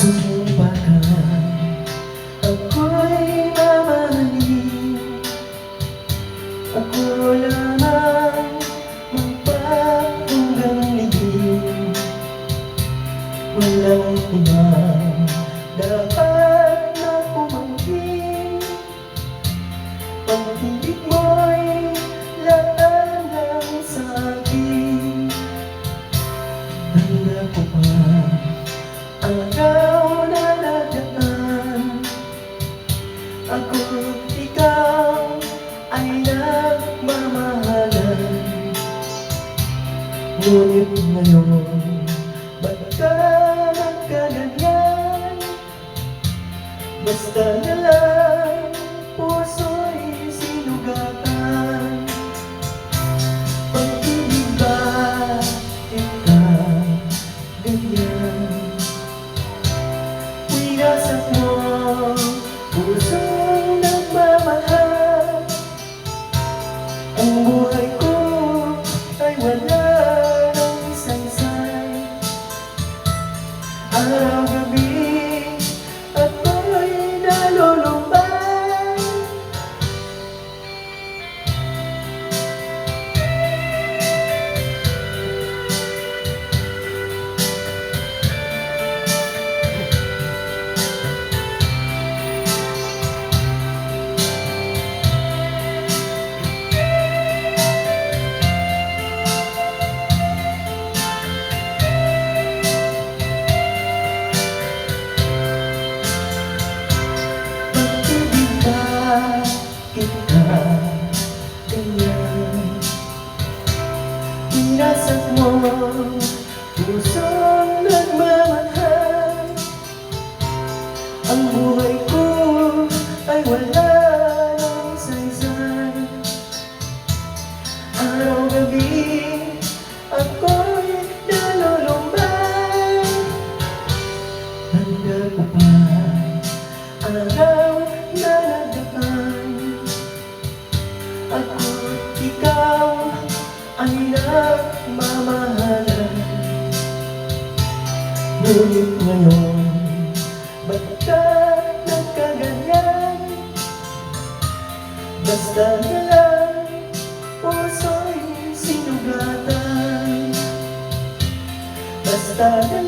Sumpa ka Ako'y mamahalin Ako lamang Magpapunggang ligin Walang iba Dapat Pagkakit ikaw ay nagmamahalan Ngunit ngayon, ba't ka nagkaganyan? Basta na lang, puso'y sinugatan Pag-ibig ba, ikaw ganyan? Pinasap mo, puso'y Ang buhay ko ay wala ng saysay Araw-gabi Pinasak mo pusong nagmamahal. Ang buhay ko ay wala ng saysay Araw-gabi ako'y nalulumbay Handa ko pa araw na nagdapan ikaw ay nagmamahalan Ngunit ngayon, ba't ka nagkaganyan? Basta na lang, puso'y sinugatan Basta na